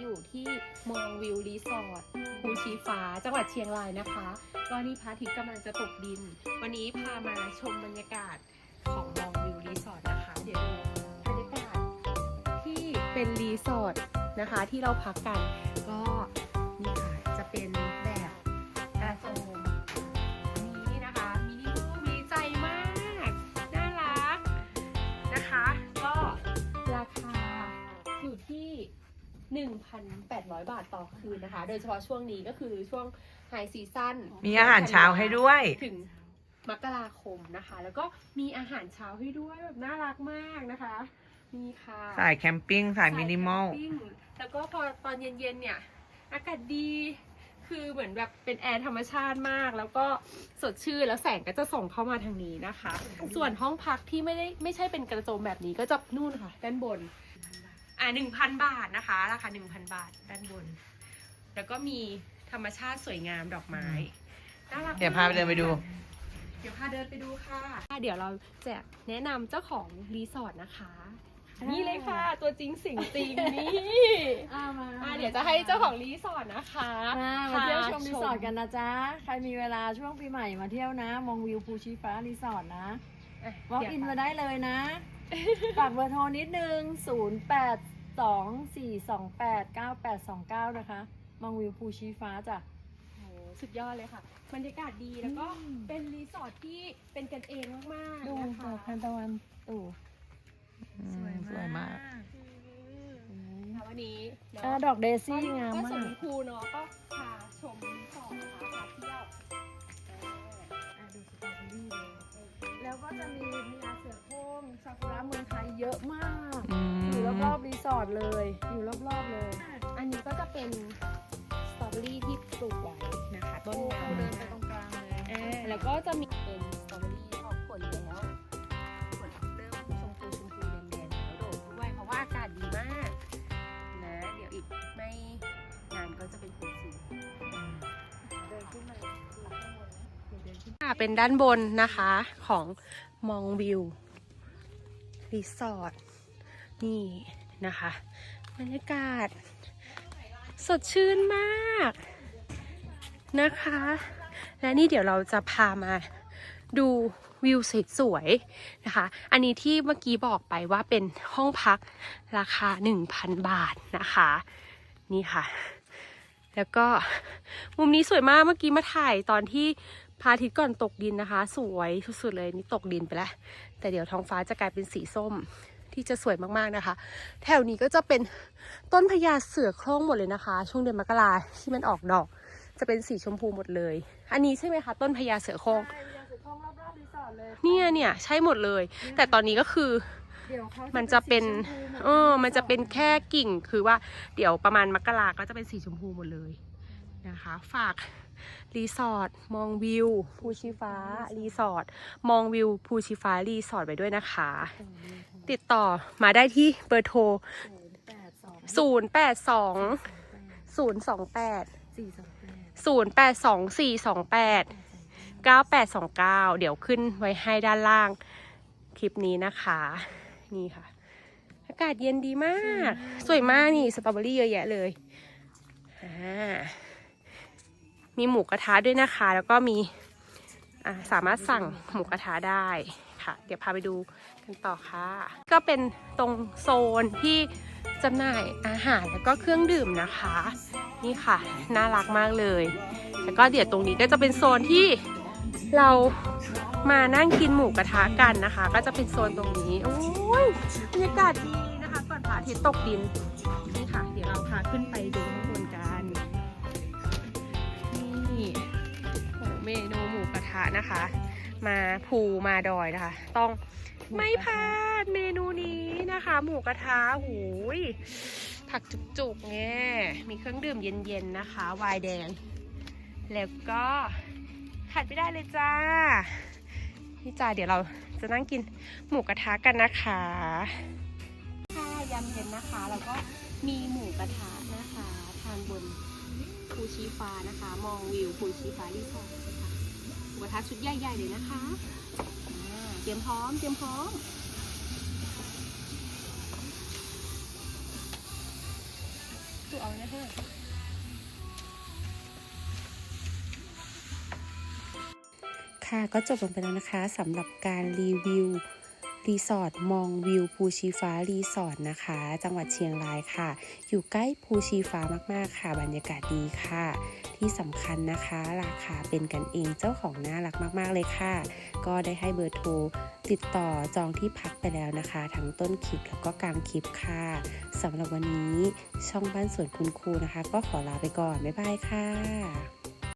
อยู่ที่มองวิวรีสอร์ทภูชีฟ้าจังหวัดเชียงรายนะคะก็นี่พระอาทิตย์กำลังจะตกดิน วันนี้พามาชมบรรยากาศของมองวิวรีสอร์ทนะคะ เดี๋ยวดูบรรยากาศที่เป็นรีสอร์ทนะคะที่เราพักกันก็ 1,800 บาทต่อคืนนะคะ โดยเฉพาะช่วงนี้ก็คือช่วงไฮซีซั่นมีอาหารเช้าให้ด้วย ถึงมกราคมนะคะ แล้วก็มีอาหารเช้าให้ด้วยแบบน่ารักมากนะคะนี่ค่ะสายแคมปิ้งสายมินิมอลสายแคปิ้งแล้วก็พอตอนเย็นๆเนี่ย อากาศดีคือเหมือนแบบเป็นแอร์ธรรมชาติมาก แล้วก็สดชื่นแล้วแสงก็จะส่งเข้ามาทางนี้นะคะ ส่วนห้องพักที่ไม่ได้ไม่ใช่เป็นกระโจมแบบนี้ก็จะนู่นค่ะ ด้านบน อ่าหนึ่งพันบาทนะคะ ราคาหนึ่งพันบาทด้านบน แล้วก็มีธรรมชาติสวยงามดอกไม้น่ารักเดี๋ยวพาไปเดินไปดู เดี๋ยวพาเดินไปดูค่ะ เดี๋ยวเราจะแนะนำเจ้าของรีสอร์ทนะคะ นี่เลยค่ะ ตัวจริงเสิ่งจริงนี่อ่ามาอ่าเดี๋ยวจะให้เจ้าของรีสอร์ทนะคะมามาเที่ยวชมพารีสอร์ทกันนะจ๊ะ ใครมีเวลาช่วงปีใหม่มาเที่ยวนะ มองวิวภูชีฟ้ารีสอร์ทนะอะวอล์กอินมาได้เลยนะ ฝากเบอร์โทรนิดนึง 0 8 2 4 2 8 9 8 2 9 นะคะมองวิวภูชีฟ้าจ้ะ โอ้โหสุดยอดเลยค่ะ บรรยากาศดีแล้วก็อืม เป็นรีสอร์ทที่เป็นกันเองมากดูๆนะคะดอกทานตะวันตู่อืมสวยมากอืมค่ะวันนี้เดี๋ยวอ่าดอกเดซี่งามก็สมากมคูเนาะก็พาชมรีสอร์ทนะคะพาเที่ยวอ่าอะดูสตรอเบอรี่เลยแล้วก็จะมีพญาเสือโค ร่งซากุระเมืองไทยเยอะมาก อืมอยู่รอบๆรีสอร์ทเลย อยู่รอบๆเลย อันนี้ก็จะเป็นสตรอเบอรี่ที่ปลูกไว้นะคะต้นโอ้น้ำเดินไปตรงกลางเลยอ่าแล้วก็จะมีเป็นสตรอเบอรี่ออกผลแล้วผลเริ่มชมพูชมพูแดงๆแล้วโดดด้วยเพราะว่าอากาศดีมากนะเดี๋ยวอีกไม่นานก็จะเป็นผลสีเดินขึ้นมาดูข้างบนนะเดี๋ยวเดินขึ้น ค่ะเป็นด้านบนนะคะของมองวิว รีสอร์ทนี่นะคะบรรยากาศ สดชื่นมากนะคะ และนี่เดี๋ยวเราจะพามาดูวิวสวยๆนะคะ อันนี้ที่เมื่อกี้บอกไปว่าเป็นห้องพักราคา 1,000 บาทนะคะ นี่ค่ะ แล้วก็มุมนี้สวยมากเมื่อกี้มาถ่ายตอนที่ พระอาทิตย์ก่อนตกดินนะคะ สวยสุดๆเลยนี่ตกดินไปแล้ว แต่เดี๋ยวท้องฟ้าจะกลายเป็นสีส้มที่จะสวยมากๆนะคะ แถวนี้ก็จะเป็นต้นพญาเสือโคร่งหมดเลยนะคะ ช่วงเดือนมกราที่มันออกดอก จะเป็นสีชมพูหมดเลย อันนี้ใช่ไหมคะ ต้นพญาเสือโคร่งใช่พญาเสือโคร่งรอบๆรีสอร์ทเลยเนี่ยเนี่ยใช่หมดเลย แต่ตอนนี้ก็คือเดี๋ยวเขามันจะเป็นสีชมพูหดเออมันจะเป็นแค่กิ่งคือว่าเดี๋ยวประมาณมกราก็จะเป็นสีชมพูหมดเลยนะคะ ฝาก รีสอร์ทมองวิวภูชีฟ้า รีสอร์ทมองวิวภูชีฟ้ารีสอร์ทไปด้วยนะคะ ติดต่อมาได้ที่เบอร์โทรศูนย์แปดสอง0 8 2 0 2 8สี่สองแปด0 8 2 4 2 8 9 8 2 9 เดี๋ยวขึ้นไว้ให้ด้านล่างคลิปนี้นะคะ นี่ค่ะ อากาศเย็นดีมาก สวยมากนี่สตรอเบอรี่เยอะแยะเลยอ่า มีหมูกระทะด้วยนะคะ แล้วก็มีสามารถสั่งหมูกระทะได้ค่ะ เดี๋ยวพาไปดูกันต่อค่ะ ก็เป็นตรงโซนที่จำหน่ายอาหารแล้วก็เครื่องดื่มนะคะ นี่ค่ะ น่ารักมากเลย แล้วก็เดี๋ยวตรงนี้ก็จะเป็นโซนที่เรามานั่งกินหมูกระทะกันนะคะ ก็จะเป็นโซนตรงนี้ โอ้ยบรรยากาศดีนะคะ ก่อนพระอาทิตย์ตกดิน นี่ค่ะ เดี๋ยวเราพาขึ้นไปดู เมนูหมูกระทะนะคะ มาภูมาดอยนะคะ ต้องไม่พลาดเมนูนี้นะคะ หมูกระทะหูยผักจุกๆไงมีเครื่องดื่มเย็นๆนะคะ วายแดง แล้วก็ขาดไม่ได้เลยจ้านี่จ้าเดี๋ยวเราจะนั่งกินหมูกระทะกันนะคะค่ะยำเย็นนะคะ แล้วก็มีหมูกระทะนะคะ ทานบน ภูชีฟ้านะคะ มองวิวภูชีฟ้ารีสอร์ทนะคะหมูกระทะชุดใหญ่ๆเลยนะคะอ่าเตรียมพร้อม เตรียมพร้อม ตัวเอาเนี่ยเพื่อนค่ะก็จบลงไปแล้วนะคะสำหรับการรีวิว รีสอร์ทมองวิวภูชีฟ้ารีสอร์ทนะคะ จังหวัดเชียงรายค่ะ อยู่ใกล้ภูชีฟ้ามากๆค่ะ บรรยากาศดีค่ะ ที่สำคัญนะคะ ราคาเป็นกันเองเจ้าของน่ารักมากๆเลยค่ะ ก็ได้ให้เบอร์โทรติดต่อจองที่พักไปแล้วนะคะ ทั้งต้นคลิปแล้วก็กลางคลิปค่ะสำหรับวันนี้ช่องบ้านสวนคุณครูนะคะ ก็ขอลาไปก่อน บ๊ายบายค่ะ